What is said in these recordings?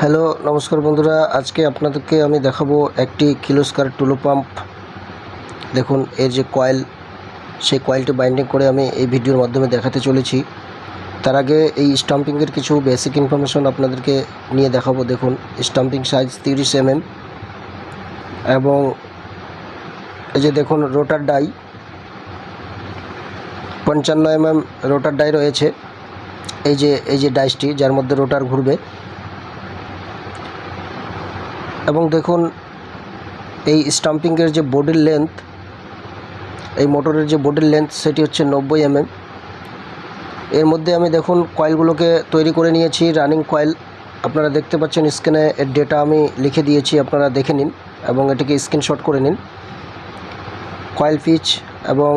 Hello, নমস্কার বন্ধুরা। আজকে আপনাদেরকে আমি দেখাবো একটি কিলোস্কার টুলু পাম্প। দেখুন, এর যে কয়েল, সেই কয়েলটি বাইন্ডিং করে আমি এই ভিডিওর মাধ্যমে দেখাতে চলেছি। তার আগে এই স্টাম্পিংয়ের কিছু বেসিক ইনফরমেশন আপনাদেরকে নিয়ে দেখাবো। দেখুন, স্টাম্পিং সাইজ তিরিশ এমএম এবং এই যে দেখুন, রোটার ডাই পঞ্চান্ন এমএম রোটার ডাই রয়েছে। এই যে এই যে ডাইসটি, যার মধ্যে রোটার ঘুরবে এবং দেখুন, এই স্টাম্পিংয়ের যে বডির লেন্থ এই মোটরের যে বডির লেন্থ সেটি হচ্ছে নব্বই এমএম এর মধ্যে আমি দেখুন কয়েলগুলোকে তৈরি করে নিয়েছি রানিং কয়েল আপনারা দেখতে পাচ্ছেন স্ক্রিনে এর ডেটা আমি লিখে দিয়েছি, আপনারা দেখে নিন এবং এটিকে স্ক্রিনশট করে নিন। কয়েল পিচ এবং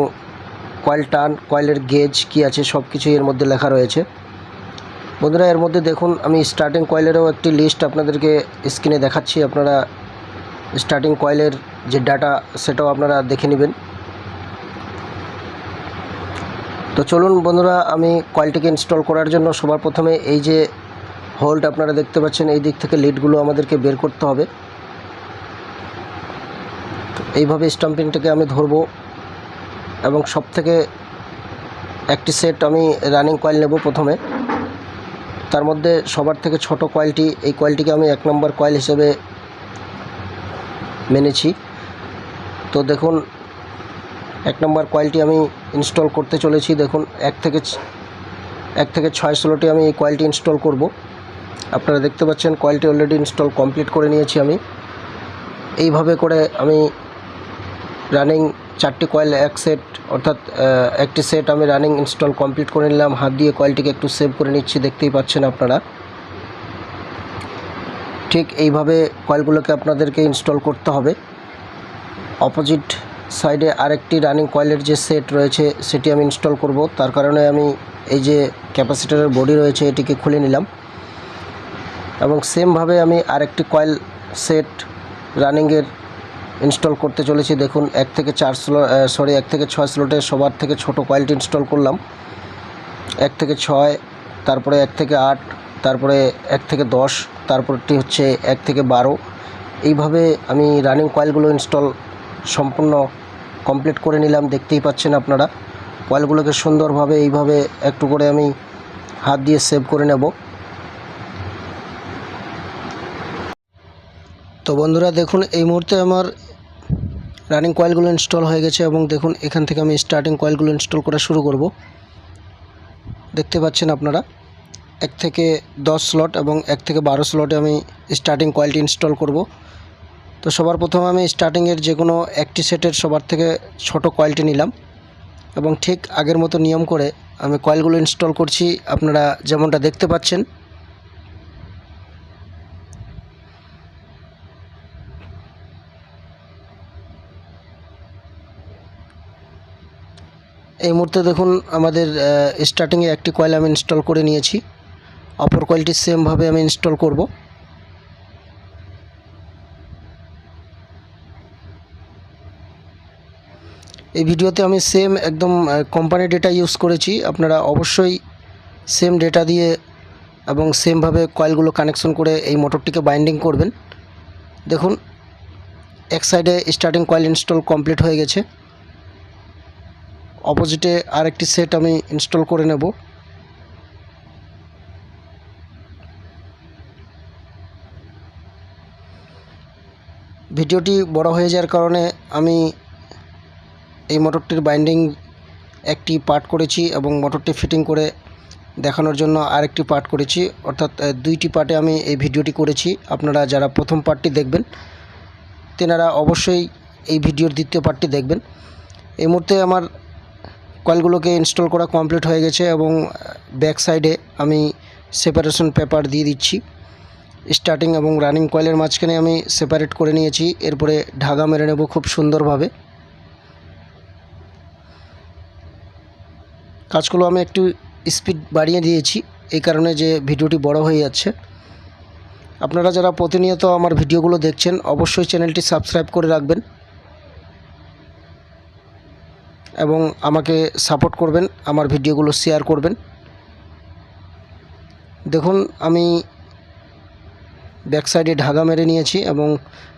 কয়েল টান কয়েলের গেজ কি আছে সব কিছুই এর মধ্যে লেখা রয়েছে। বন্ধুরা, এর মধ্যে দেখুন, আমি স্টার্টিং কয়েলেরও একটি লিস্ট আপনাদেরকে স্ক্রিনে দেখাচ্ছি। আপনারা স্টার্টিং কয়েলের যে ডাটা সেটাও আপনারা দেখে নেবেন। তো চলুন বন্ধুরা, আমি কয়েলটিকে ইনস্টল করার জন্য সবার প্রথমে এই যে হোল্ড আপনারা দেখতে পাচ্ছেন, এই দিক থেকে লিডগুলো আমাদেরকে বের করতে হবে। এইভাবে স্টাম্পিংটাকে আমি ধরবো এবং সব থেকে একটি সেট আমি রানিং কয়েল নেব প্রথমে। তার মধ্যে সবার থেকে ছোট কয়েলটি এই কয়েলটিকে আমি এক নম্বর কয়েল হিসেবে মেনেছি। তো দেখুন, এক নম্বর কয়েলটি আমি ইনস্টল করতে চলেছি। দেখুন, এক থেকে এক থেকে ছয় ষোলোটি আমি এই কয়েলটি ইনস্টল করব। আপনারা দেখতে পাচ্ছেন কয়েলটি অলরেডি ইনস্টল কমপ্লিট করে নিয়েছি আমি। এইভাবে করে আমি রানিং চারটি কয়েল এক সেট অর্থাৎ একটি সেট আমি রানিং ইনস্টল কমপ্লিট করে নিলাম। হাত দিয়ে কয়েলটিকে একটু সেভ করে নিচ্ছি, দেখতেই পাচ্ছেন আপনারা। ঠিক এইভাবে কয়েলগুলোকে আপনাদেরকে ইনস্টল করতে হবে। অপোজিট সাইডে আরেকটি রানিং কয়েলের যে সেট রয়েছে, সেটি আমি ইনস্টল করব। তার কারণে আমি এই যে ক্যাপাসিটারের বডি রয়েছে, এটিকে খুলে নিলাম। এবং সেমভাবে আমি আরেকটি কয়েল সেট রানিংয়ের ইনস্টল করতে চলেছি। দেখুন, এক থেকে চার স্লো সরি এক থেকে ছয় স্লোটের সবার থেকে ছোট কয়েলটি ইনস্টল করলাম। এক থেকে ছয়, তারপরে এক থেকে আট, তারপরে এক থেকে দশ, তারপরটি হচ্ছে এক থেকে বারো। এইভাবে আমি রানিং কয়েলগুলো ইনস্টল সম্পূর্ণ কমপ্লিট করে নিলাম। দেখতেই পাচ্ছেন আপনারা কয়েলগুলোকে সুন্দরভাবে এইভাবে একটু করে আমি হাত দিয়ে সেভ করে নেব। তো বন্ধুরা, দেখুন, এই মুহূর্তে আমার রানিং কয়েলগুলো ইনস্টল হয়ে গেছে এবং দেখুন, এখান থেকে আমি স্টার্টিং কয়েলগুলো ইনস্টল করা শুরু করব। দেখতে পাচ্ছেন আপনারা, এক থেকে দশ স্লট এবং এক থেকে বারো স্লটে আমি স্টার্টিং কয়েলটি ইনস্টল করব। তো সবার প্রথমে আমি স্টার্টিংয়ের যে কোনো একটি সেটের সবার থেকে ছোট কয়েলটি নিলাম এবং ঠিক আগের মতো নিয়ম করে আমি কয়েলগুলো ইনস্টল করছি। আপনারা যেমনটা দেখতে পাচ্ছেন এই মুহূর্তে দেখুন আমাদের স্টার্টিংয়ে একটি কয়েল আমি ইনস্টল করে নিয়েছি। অপর কয়েলটি সেমভাবে আমি ইনস্টল করব। এই ভিডিওতে আমি সেম একদম কোম্পানি ডেটা ইউজ করেছি। আপনারা অবশ্যই সেম ডেটা দিয়ে এবং সেমভাবে কয়েলগুলো কানেকশন করে এই মোটরটিকে বাইন্ডিং করবেন। দেখুন, এক সাইডে স্টার্টিং কয়েল ইনস্টল কমপ্লিট হয়ে গেছে। অপোজিটে আরেকটি সেট আমি ইনস্টল করে নেব। ভিডিওটি বড় হয়ে যাওয়ার কারণে আমি এই মোটরটির বাইন্ডিং একটি পার্ট করেছি এবং মোটরটি ফিটিং করে দেখানোর জন্য আরেকটি পার্ট করেছি। অর্থাৎ দুইটি পার্টে আমি এই ভিডিওটি করেছি। আপনারা যারা প্রথম পার্টটি দেখবেন, তেনারা অবশ্যই এই ভিডিওর দ্বিতীয় পার্টটি দেখবেন। এই মুহূর্তে আমার কয়েলগুলোকে ইনস্টল করা কমপ্লিট হয়ে গেছে এবং ব্যাক সাইডে আমি সেপারেশন পেপার দিয়ে দিচ্ছি। স্টার্টিং এবং রানিং কয়েলের মাঝখানে আমি সেপারেট করে নিয়েছি। এরপরে ঢাকা মেরে নেব খুব সুন্দরভাবে। কাজগুলো আমি একটু স্পিড বাড়িয়ে দিয়েছি, এই কারণে যে ভিডিওটি বড় হয়ে যাচ্ছে। আপনারা যারা প্রতিনিয়ত আমার ভিডিওগুলো দেখছেন, অবশ্যই চ্যানেলটি সাবস্ক্রাইব করে রাখবেন। এবং আমাকে সাপোর্ট করবেন, আমার ভিডিওগুলো শেয়ার করবেন। দেখুন, আমি ব্যাক সাইডে ঢাকা মেরে নিয়েছি এবং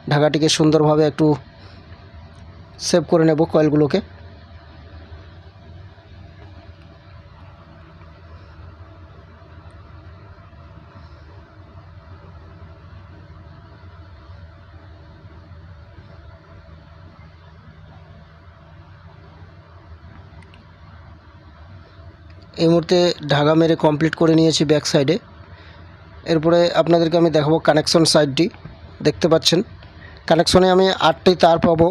ঢাকাটিকে সুন্দরভাবে একটু সেভ করে নেব কয়েলগুলোকে এই মুহূর্তে ঢাকা মেরে কমপ্লিট করে নিয়েছি ব্যাক সাইডে এরপরে আপনাদেরকে আমি দেখাবো কানেকশন সাইডটি দেখতে পাচ্ছেন? কানেকশনে আমি আটটি তার পাবো,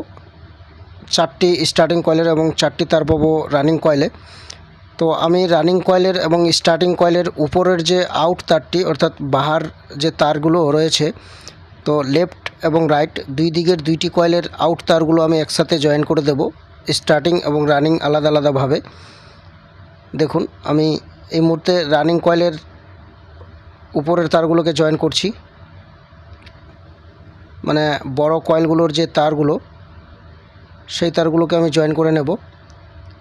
চারটি স্টার্টিং কয়েলের এবং চারটি তার পাবো রানিং কয়েলে তো আমি রানিং কয়েলের এবং স্টার্টিং কয়েলের উপরের যে আউট তারটি, অর্থাৎ বাহার যে তারগুলো রয়েছে, তো লেফট এবং রাইট দুই দিকের দুইটি কয়েলের আউট তারগুলো আমি একসাথে জয়েন করে দেব স্টার্টিং এবং রানিং আলাদা আলাদাভাবে। দেখুন, আমি এই মুহূর্তে রানিং কয়েলের উপরের তারগুলোকে জয়েন করছি। মানে বড় কয়েলগুলোর যে তারগুলো, সেই তারগুলোকে আমি জয়েন করে নেব,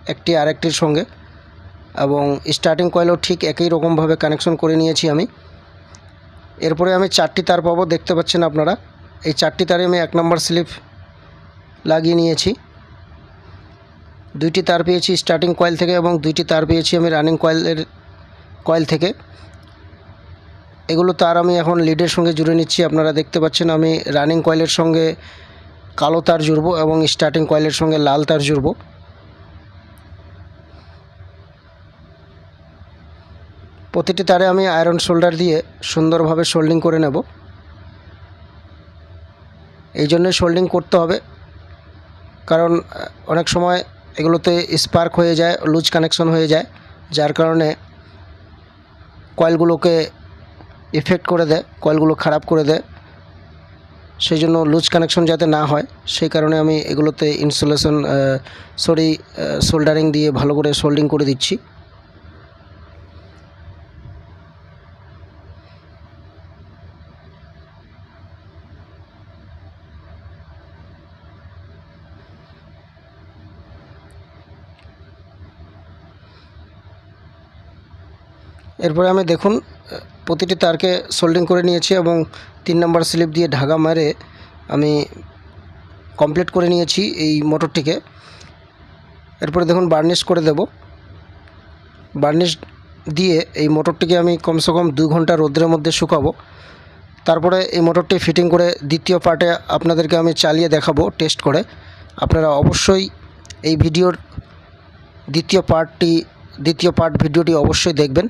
একটি আরেকটির সঙ্গে। এবং স্টার্টিং কয়েলও ঠিক একই রকমভাবে কানেকশন করে নিয়েছি আমি। এরপরে আমি চারটি তার পাবো, দেখতে পাচ্ছেন আপনারা। এই চারটি তারে আমি এক নম্বর স্লিপ লাগিয়ে নিয়েছি। দুইটি তার পেয়েছি স্টার্টিং কয়েল থেকে এবং দুইটি তার পেয়েছি আমি রানিং কয়েলের কয়েল থেকে। এগুলো তার আমি এখন লিডের সঙ্গে জুড়ে নিচ্ছি, আপনারা দেখতে পাচ্ছেন আমি রানিং কয়েলের সঙ্গে কালো তার জুড়বো এবং স্টার্টিং কয়েলের সঙ্গে লাল তার জুড়বো। প্রতিটি তারে আমি আয়রন শোল্ডার দিয়ে সুন্দরভাবে সোল্ডিং করে নেব। এই জন্যই সোল্ডিং করতে হবে, কারণ অনেক সময় এগুলোতে স্পার্ক হয়ে যায় লুজ কানেকশন হয়ে যায়, যার কারণে কয়েলগুলোকে ইফেক্ট করে দেয় কয়েলগুলো খারাপ করে দেয়। সেই জন্য লুজ কানেকশন যাতে না হয়, সেই কারণে আমি এগুলোতে ইনসুলেশন সরি সোল্ডারিং দিয়ে ভালো করে সোল্ডিং করে দিচ্ছি। এরপরে আমি দেখুন প্রতিটি তারকে সোল্ডিং করে নিয়েছি এবং তিন নম্বর স্লিপ দিয়ে ঢাকা মারে আমি কমপ্লিট করে নিয়েছি এই মোটরটিকে। এরপরে দেখুন, বার্নিশ করে দেব। বার্নিশ দিয়ে এই মোটরটিকে আমি কমসে কম দু ঘণ্টা রোদ্রের মধ্যে শুকাবো। তারপরে এই মোটরটি ফিটিং করে দ্বিতীয় পার্টে আপনাদেরকে আমি চালিয়ে দেখাবো, টেস্ট করে। আপনারা অবশ্যই এই ভিডিওর দ্বিতীয় পার্টটি, দ্বিতীয় পার্ট ভিডিওটি অবশ্যই দেখবেন।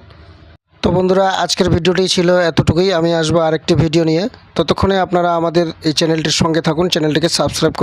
তো বন্ধুরা, আজকের ভিডিওটি ছিল এতটুকুই। আমি আসব আরেকটি ভিডিও নিয়ে। ততক্ষণে আপনারা আমাদের এই চ্যানেলটির সঙ্গে থাকুন। চ্যানেলটিকে সাবস্ক্রাইব